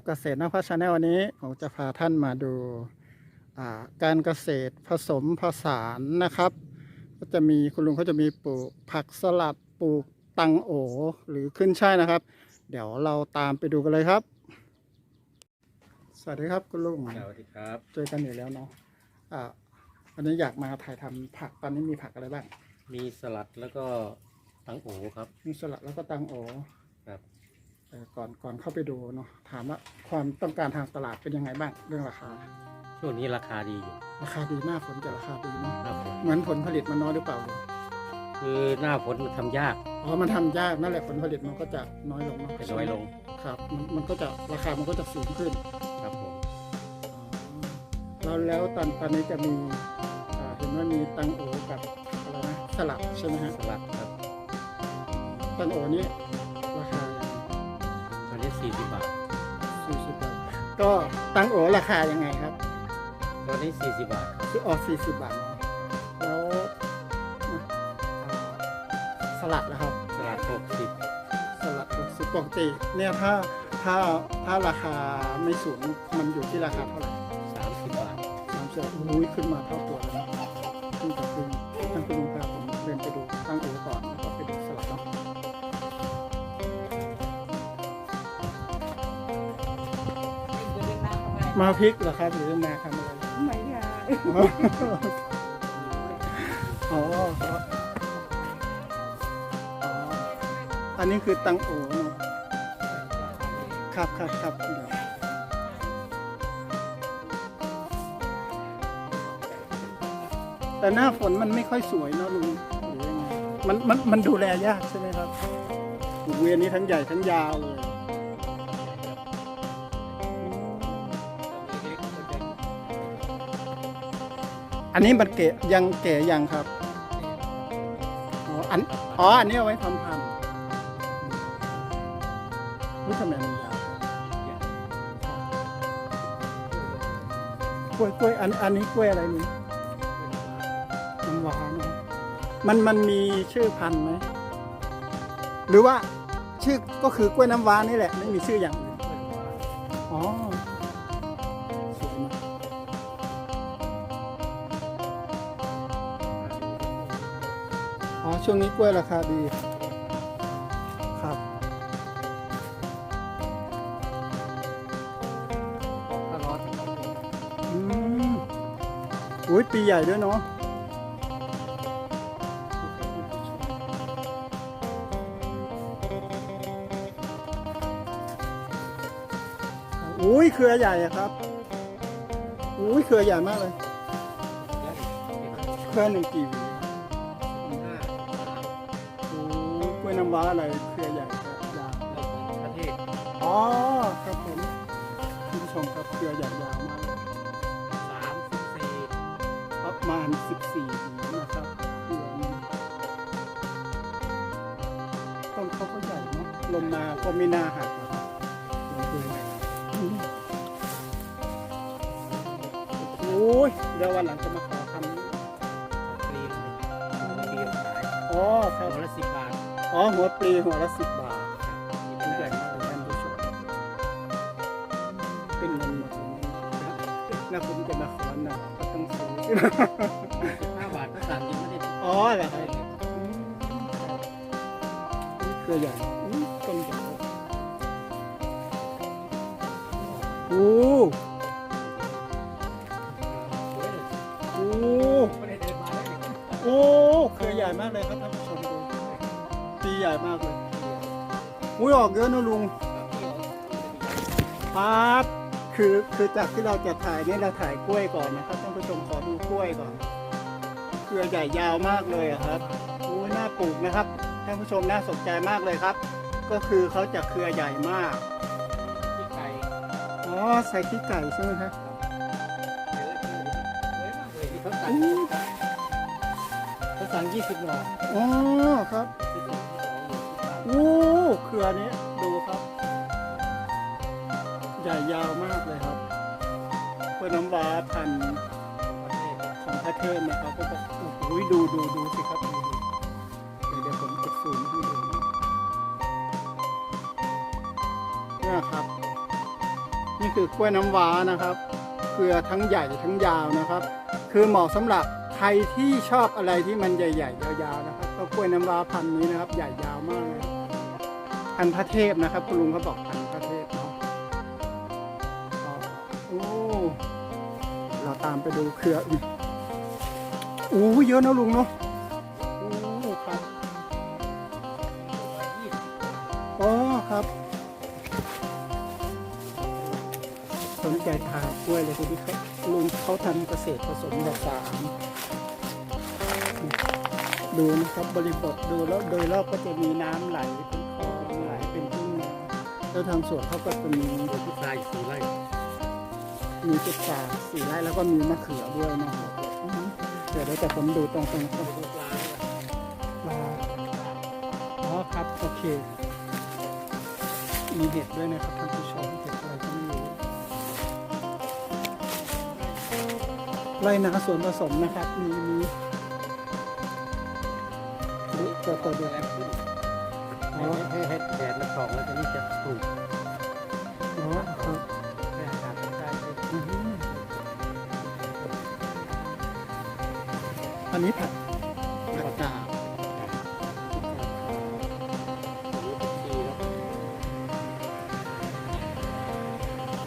ครับเกษตรนภัสชาแนลวันนี้ผมจะพาท่านมาดูอ่าการเกษตรผสมผสานนะครับ ก็จะมีคุณลุงเขาจะมีปลูกผักสลัดปลูกตังโอหรือขึ้นช่ายนะครับ เดี๋ยวเราตามไปดูกันเลยครับ สวัสดีครับคุณลุงสวัสดีครับเจอกันอยู่แล้วเนาะอ่าวันนี้อยากมาถ่ายทำผักตอนนี้มีผักอะไรบ้างมีสลัดแล้วก็ตังโอครับ มีสลัดแล้วก็ตังโอครับเอ่อ ก่อนก่อนเข้าไปดูเนาะถามว่าความต้องการทางตลาดเป็นยังไงบ้างเรื่องราคา ช่วงนี้ราคาดีอยู่ราคาดีหน้าฝนจะราคาดีเนาะหน้าฝนเหมือนผลผลิตมันน้อยหรือเปล่าลุงคือหน้าฝนมันทำยากอ๋อมันทำยากนั่นแหละผลผลิตมันก็จะน้อยลงเนาะจะน้อยลงครับมันมันก็จะราคามันก็จะสูงขึ้นครับผมอ๋อแล้วแล้วตอนตอนนี้จะมีอ่าเห็นว่ามีตังโอกับอะไรนะสลัดใช่ไหมฮะสลัดครับตังโอนี่ราคาอันนี้ สี่สิบบาท สี่สิบบาท ก็ตังโอราคายังไงครับตัวนี้สี่สิบบาทครับคือออกสี่สิบบาทเนาะแล้วอ่าสลัดนะครับ สลัดหกสิบสลัดหกสิบปกติเนี่ยถ้าถ้าถ้าราคาไม่สูงมันอยู่ที่ราคาเท่าไหร่สามสิบบาทสามสิบอุ้ยขึ้นมาเท่าตัวแล้วนะ มาพริกเหรอครับหรือมาทำอะไรไม่ได้อ๋อครับอ๋ออันนี้คือตังโอเนอะครับครับครับแต่หน้าฝนมันไม่ค่อยสวยเนอะลุงมันมันมันดูแลยากใช่ไหมครับโอ้โหอันนี้ทั้งใหญ่ทั้งยาวเลย อันนี้มันเกะยังเกะยังครับอ๋ออันอ๋ออันนี้เอาไว้ทำพันธุ์รู้ทำไมมันยาวกล้วยกล้วยอันอันนี้กล้วยอะไรนี่มันหวานเนอะมันมันมีชื่อพันธุ์ไหมหรือว่าชื่อก็คือกล้วยน้ำว้านี่แหละไม่มีชื่ออย่าง ช่วงนี้กล้วยราคาดีครับถ้าร้อนอืมอุ้ยปีใหญ่ด้วยเนาะอุ้ยเครือใหญ่อะครับอุ้ยเครือใหญ่มากเลยเครือหนึ่งกี่หวี วยน้ำว้าอะไรเครือใหญ่ยาวประเทศอ๋อครับผมคุณผู้ชมครับเครือใหญ่ยาวมากเลยสามสิบสี่ประมาณ 14หวีนะครับเครือนี้ต้นเขาก็ใหญ่เนาะลมมาก็ไม่น่าหักนะครับอืมโอ้ยเดี๋ยววันหลังจะมาขอทำปลีเลยปลีขายอ๋อครับ หัวละสิบบาท อ๋อหัวปลีหัวละสิบบาทนี่เป็นเป็นแบบมากเลยท่านผู้ชมเป็นเงินหมดเลยแล้วผมจะมาขอหน่อก็ต้องซื้อ ห้าบาทก็สั่งยังไม่ได้อ๋อเหรอครับอืมนี่เครือใหญ่อืมต้นใหญ่โอ้โอ้ไม่ได้เดินมาเลยโอ้เครือใหญ่มากเลยครับท่านผู้ชม ใหญ่มากเลยอุ้ยออกเยอะนะลุงครับคือคือจากที่เราจะถ่ายเนี่ยเราถ่ายกล้วยก่อนนะครับท่านผู้ชมขอดูกล้วยก่อนเครือใหญ่ยาวมากเลยอะครับโอ้ยน่าปลูกนะครับท่านผู้ชมน่าสนใจมากเลยครับ ก็คือเขาจะเครือใหญ่มากที่ไก่อ๋อใส่ขี้ไก่ใช่ไหมครับเขาสั่งเขาสั่งยี่สิบหน่ออ๋อครับ โอ้เครือนี้ดูครับ ใหญ่ยาวมากเลยครับเพื่อน้ำว้าพันของประเทศนะครับก็จะโอ้โหดูดูดูสิครับดูดูเดี๋ยวเดี๋ยวผมจะซูมให้ดูนะเนี่ยครับ นี่คือกล้วยน้ำว้านะครับ เครือทั้งใหญ่ทั้งยาวนะครับ คือเหมาะสำหรับใครที่ชอบอะไรที่มันใหญ่ ๆ ยาวๆนะครับก็กล้วยน้ำว้าพันนี้นะครับ ใหญ่ยาวมากเลย พันพระเทพนะครับ คุณลุงเขาบอกพันพระเทพเนาะโอ้เราตามไปดูเครืออื่นโอ้เยอะนะลุงเนาะโอ้ครับอ๋อครับ สนใจทานกล้วยเลยทีนี้เขาลุงเขาทำเกษตรผสมผสานดูนะครับบริบทดูแล้วโดยรอบก็จะมีน้ำไหลเป็น แล้วทางสวนเขาก็จะมีโดยพุทรายสี่ไร่มีจุดสาสี่ไร่แล้วก็มีมะเขือด้วยนะครับอือฮึเดี๋ยวเดี๋ยวแต่ผมดูตรงตรงตรงพุทรายปลาอ๋อครับโอเค มีเห็ดด้วยนะครับท่านผู้ชมเห็ดอะไรก็ไม่รู้ไรนาส่วนผสมนะครับ มีมีอุ๊ยตัวตัวเดียวแล้วขึ้น ให้ให้ให้แดดมันส่องแล้วตอนนี้จะปลูกอ๋อครับให้อากาศมันได้ด้วยอือฮึอันนี้ผักผักกาดอันนี้เป็นชีแล้ว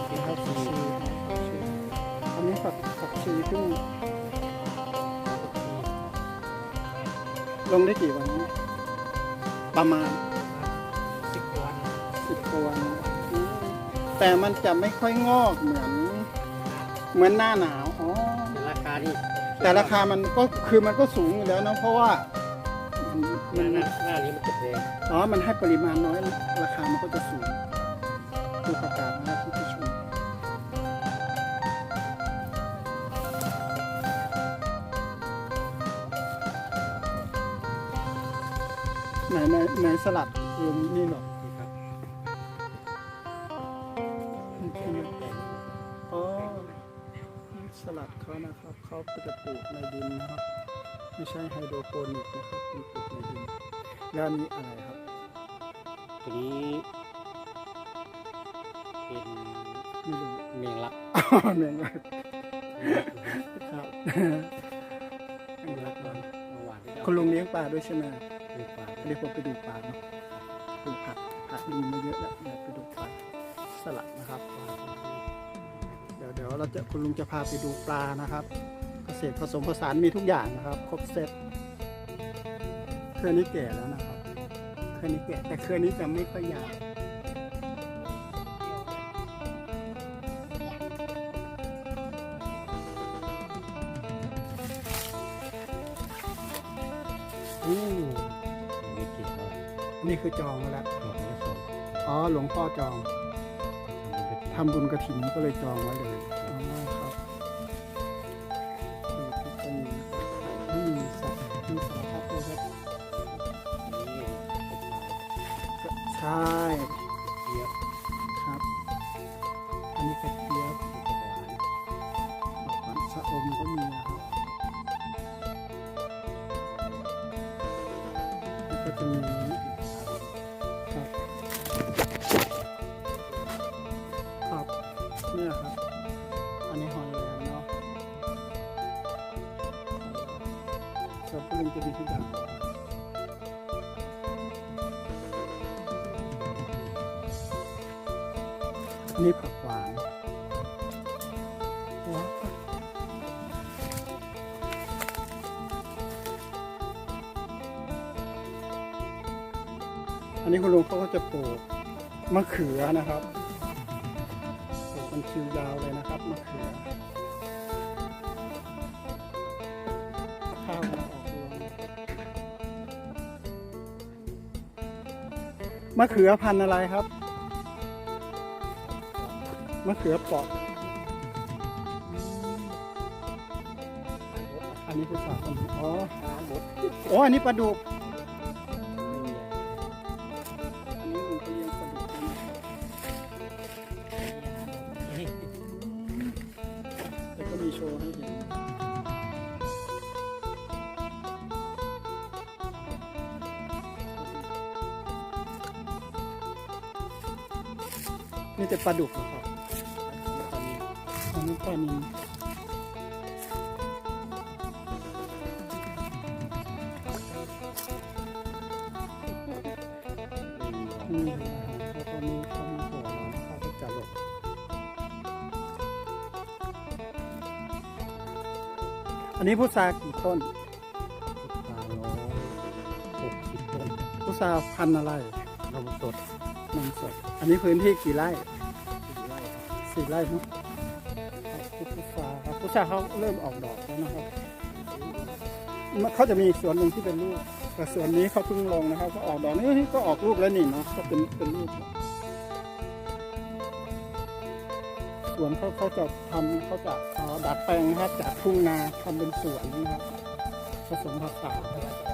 เป็นผักชีอันนี้ผักผักชีเพิ่งลงได้กี่วัน ประมาณ แต่มันจะไม่ค่อยงอกเหมือน เหมือนหน้าหนาวอ๋อแต่ราคานี่แต่ราคามันก็คือมันก็สูงอยู่แล้วเนอะเพราะว่ามันหมัน้านหน้าหน้านี้มันจะแพงอ๋อมันให้ปริมาณน้อยราคามันก็จะสูงดูประกาศนะครับที่ผู้ชมไหนไหนไหนสลัดลุงนี่ เขาก็จะปลูกในดินนะครับ ไม่ใช่ไฮโดรโปนิกนะครับเป็นปลูกในดินแล้วอันนี้อะไรครับตัวนี้เป็นไม่รู้เมียงลักอ๋อเมนว่าครับเมียงลักมันเมื่อวานที่คุณลุงเลี้ยงปลาด้วยใช่ไหมเลี้ยงปลาเดี๋ยวผมไปดูปลาเนาะดูผักผักมีมาเยอะแล้วเดี๋ยวไปดูปลาสลัดนะครับ เดี๋ยวเดี๋ยวเราจะคุณลุงจะพาไปดูปลานะครับเก ษตรผสมผสานมีทุกอย่างนะครับ ครบเซตเครือนี้แก่แล้วนะครับเครือนี้แก่แต่เครือนี้จะไม่ค่อยยาวอืมมีกลิ่นแล้วนี่คือจองแล้วดอกนี้ส่งอ๋อหลวงพ่อจองทำเป็นกระถิ่นทำบุญกระถินก็เลยจองไว้เลย แล้วก็จะมีครับครับเนี่ยครับ อันนี้ฮอลแลนด์เนาะส่วนปรุงจะมีทุกอย่างนนี้ผักหวาน คุณลุงเขาก็จะปลูกมะเขือนะครับปลูกเป็นคิวยาวเลยนะครับมะเขือข้าวออกรวงมะเขือพันธุ์อะไรครับมะเขือเปอกอันนี้พุทราคนอ๋อหาหมดโอ้อันนี้ปลาดุก นี่จะปลาดุกเหรอครับนี้ปลานิลอืมแล้วก็มีเขามีหัวเราเขาก็จะหลบอันนี้พุทรากี่ต้นปลาโลหกสิบต้นพุทราพันธุ์อะไรนมสดนมสด อันนี้พื้นที่กี่ไร่สี่ไร่ครับสี่ไร่มั้งพุทราครับพุทราเขาเริ่มออกดอกแล้วนะครับเขาจะมีสวนหนึ่งที่เป็นลูกแต่สวนนี้เขาเพิ่งลงนะครับ ก็ออกดอกนี่ก็ออกลูกแล้วนี่เนาะก็เป็นเป็นลูกสวนเขาเขาจะทำเขาจะเออดัดแปลงนะครับจากทุ่งนาทำเป็นสวนนะครับผสมผสานอ๋อ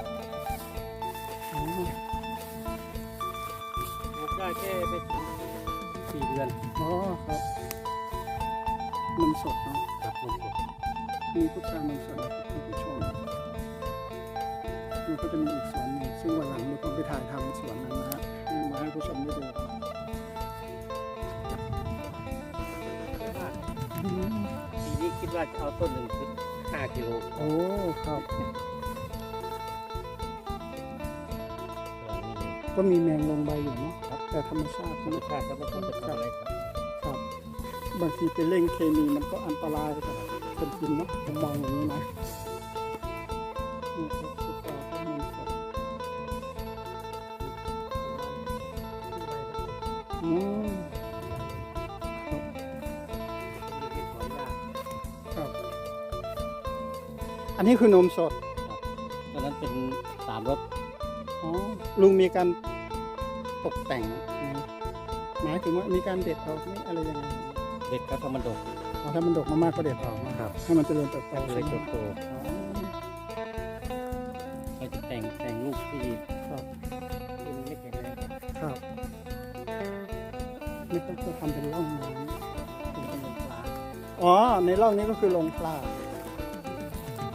แค่ไม่ถึงสี่เดือนอ๋อครับนมสดเนาะครับนมสดมีพุทรานมสดนะครับท่านผู้ชมมันก็จะมีอีกสวนหนึ่งซึ่งวันหลังเราต้องไปถ่ายทำสวนนั้นนะฮะให้มาให้ผู้ชมได้ดูอืมปีนี้คิดว่าจะเอาต้นหนึ่งคือห้ากิโลโอ้ครับก็มีแมงลงใบอยู่เนาะ แต่ธรรมชาติธรรมนะชาติก็ไม่ต้องไปทำอะไรครับครับ บางทีไปเร่งเคมีมันก็อันตรายกับคนกินเนาะผมมองอย่างนี้นะนี่ครับสุดยอดข้าวมันสดอืมครับ อันนี้คือนมสดตอนนั้นเป็นสามรสอ๋อลุงมีการ ตกแต่งไหมหมายถึงว่ามีการเด็ดออกไหมอะไรยังไงเด็ดครับถ้ามันดกอ๋อถ้ามันดกมากๆก็เด็ดออกนะครับ ให้มันเจริญเติบโตก็เลใช่ยไหมเติบโตอ๋อเราจะแต่งแต่งลูกที่ครับที่มันไม่แข็งแรงครับนี่ก็จะทำเป็นร่องน้เป็นต้นปลาำอ๋อในร่องนี้ก็คือลงปลา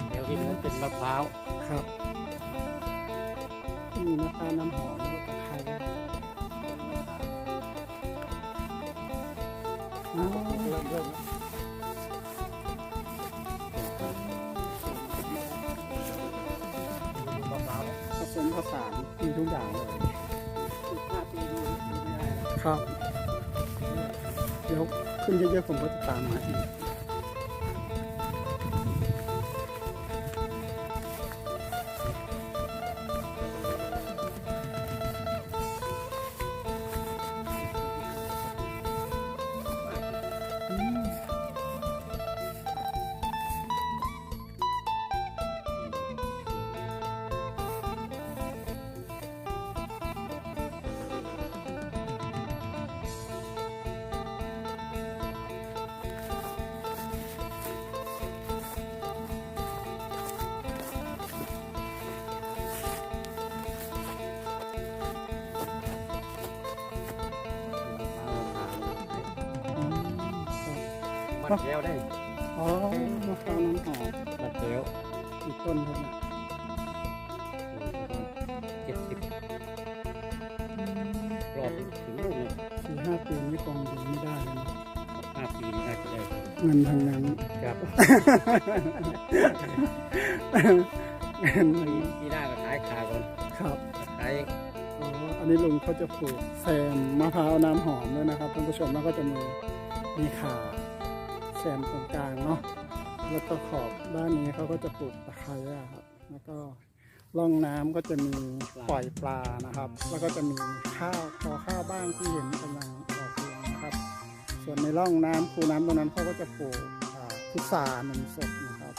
แถวที่มันเป็นมะพร้าวครับมีมะพร้าวน้ำหอม กอย่างเลยสิบห้าปีดูดูไม่ได้นะครับ เดี๋ยวขึ้นเยอะๆผมก็จะตามมาอีก มันแล้วได้อ๋อมะพร้าวน้ำหอมมันแล้วอีกต้นครับเนี่ยเจ็ดสิบรอบถึงลูกหนึ่งสี่ห้าปีนี้กองดูไม่ได้เลยนะห้าปีนี่น่าจะได้เงินทางนั้นครับเงินปีปีหน้าก็ขายขาก่อนครับขายอ๋ออันนี้ลุงเขาจะปลูกแซมมะพร้าวน้ำหอมด้วยนะครับท่านผู้ชมแล้วก็จะมีมีขาแซมตรงกลางเนาะแล้วก็ขอบด้านนี้เขาก็จะปลูกตะไคร้อะครับ แล้วก็ร่องน้ำก็จะมีปล่อยปลานะครับ แล้วก็จะมีข้าวพอข้าวบ้างที่เห็นกำลังออกรวงนะครับ ส่วนในร่องน้ำคูน้ำตรงนั้นเขาก็จะปลูกอ่าพุทรานมสดนะครับ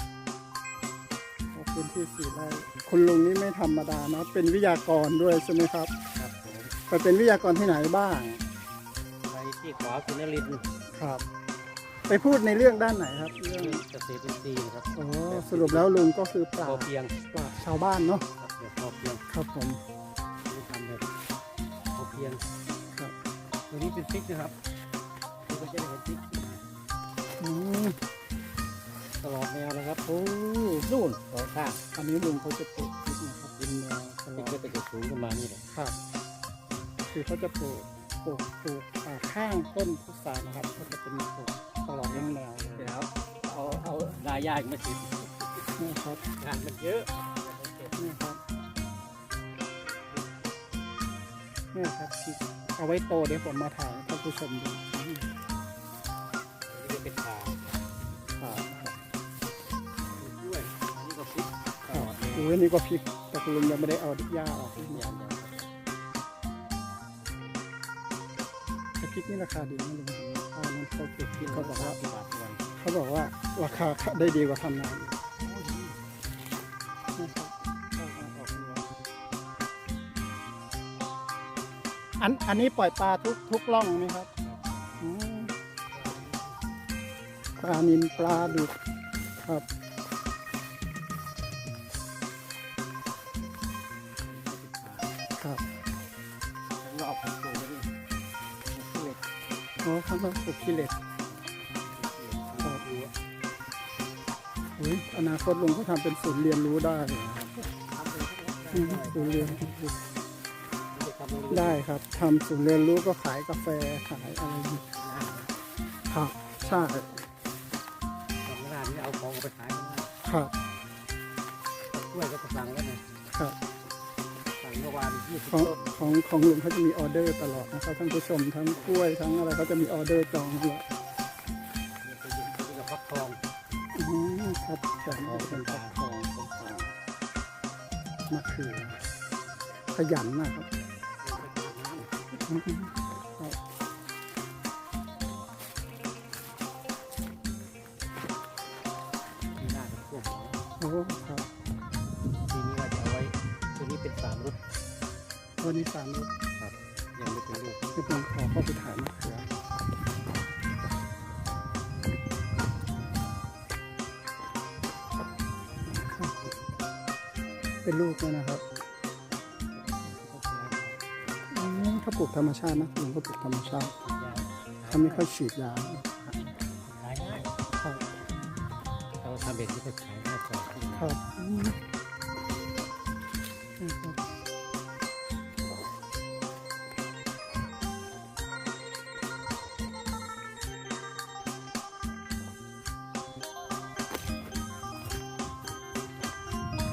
ก็พื้นที่สี่ไร่คุณลุงนี่ไม่ธรรมดาเนาะเป็นวิทยากรด้วยใช่ไหมครับครับผมไปเป็นวิทยากรที่ไหนบ้างไปที่ขวาคุณนรินทร์ครับ ไปพูดในเรื่องด้านไหนครับเรื่องเรื่องเกษตรอินทรีย์นะครับอ๋อสรุปแล้วลุงก็คือปพราอชญ์เพียงปราชญ์ชาวบ้านเนาะครับแบบพอเพียงครับผมไม่ทำแบบพอเพียงครับตัวนี้เป็นพริกนะครับนี่ก็จะได้เห็นพริกอืมตลอดแนวนะครับโอ้นู่นสองข้างอันนี้ลุงเขาจะปลูกพริกนะครับดินแนวตพลริอกดก็จะสูงขึ้นมานี่แหละครับ คือเขาจะปลูกปลูกปลูกอ่าข้างต้นพุทรานะครับก็จะเป็นปลูก ตลอดทั้งแนวเลยเดี๋ยวเอาเอารายยากมาสินี่ครับงานมันเยอะนี่ครับนี่ครับพริกเอาไว้โตเดี๋ยวผมมาถ่ายให้ท่านผู้ชมดูนี่เป็นขาครับด้วยอันนี้ก็พริกครับดูอันนี้ก็พริกแต่คุณลุงยังไม่ได้เอาหญ้าออกอย่างอย่างแต่พริกนี่ราคาดีนะลุง เพราะมันเขาเก็บพริกเขาบอกว่าสิบบาทวันเขาบอกว่าราคาได้ดีกว่าทำนาอีกนะครับอันอันนี้ปล่อยปลาทุกทุกล่องไหมครับอืมปลานินปลาดุกครับครับ โอ้ข้างนอกปลูกขี้เหล็กครับอุ้ยอนาคตลุงก็ทำเป็นศูนย์เรียนรู้ได้เลยครับอืมศูนย์เรียนรู้ได้ครับทำศูนย์เรียนรู้ก็ขายกาแฟขายอะไรอย่างนี้ครับใช่ของร้านนี้เอาของไปขายครับกล้วยก็จะสั่งแล้วเนี่ย ของของของลุงเขาจะมีออเดอร์ตลอดนะครับท่านผู้ชมทั้งกล้วยทั้งอะไรเขาจะมีออเดอร์จองแล้วกับฟักทองอืมครับแต่นี่จะเป็นฟักทองเป็นทองมะเขือขยันมากครับ เป็นลูกแล้วนะครับอืมถ้าปลูกธรรมชาตินะลุงก็ปลูกธรรมชาติเขาไม่ค่อยฉีดยาขายง่ายครับเราทำเบ็ดที่ก็ขายง่ายกว่าครับ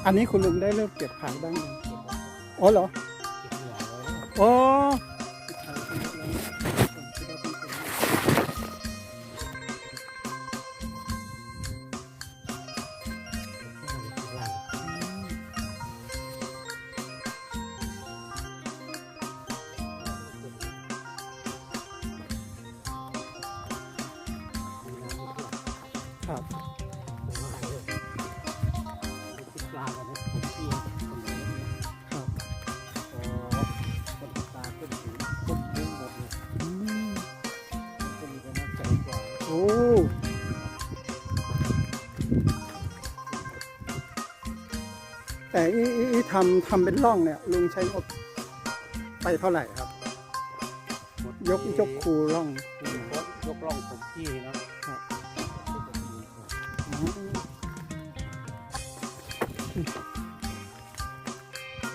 อันนี้คุณลุงได้เริ่มเก็บขายบ้างยังอ๋อเหรอเก็บเหลือไว้อ๋ แต่อีอีอีทำทำเป็นร่องเนี่ย ลุงใช้งบไปเท่าไหร่ครับ ยกยกคูร่องคูหน่อยยกล่องผมที่เนาะอ๋อ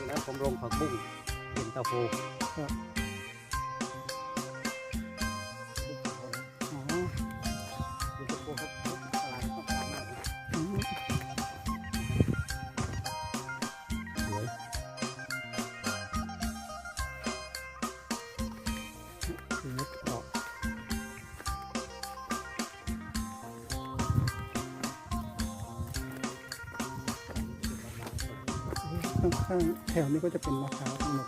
แล้วผมลงผักบุ้งเป็นตะโพ ข้างๆแถวนี้ก็จะเป็นมะพร้าวทั้งหมด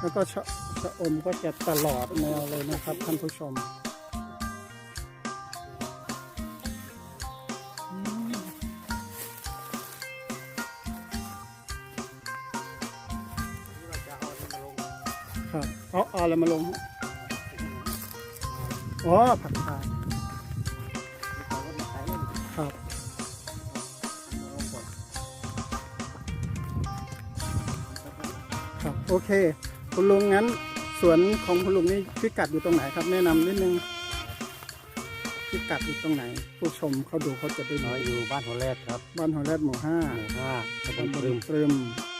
แล้วก็ชะชะอมก็จะตลอดแนวเลยนะครับท่านผู้ชมเราเอาอันนี้มาลงครับเอาเอาอะไรมาลง อ๋อ ผักชาที่ ครับโอเค คุณลุงงั้นสวนของคุณลุงนี่พิกัดอยู่ตรงไหนครับ แนะนำนิดนึงพิกัดอยู่ตรงไหน ผู้ชมเขาดูเขาจะได้น้รู้อยอยู่บ้านหัวแรดครับบ้านหอยแรดหมู่ห้าหมู่ห้าตำบลตำบปลรึมตรึม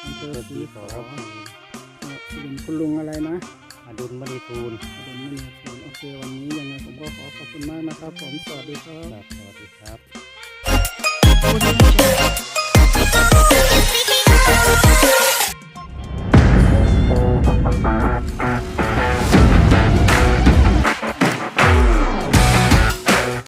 อำเภอเกิดศรีปีขสอองคุณลุงอะไรนะ อดุลมณีทูลอดุลมณีทูลโอโอเควันนี้ยังไงผมก็ขอขอบคุณมากนะครับ ผมสวัสดีครับ ครับสวัสดีครับ Audio Jungle.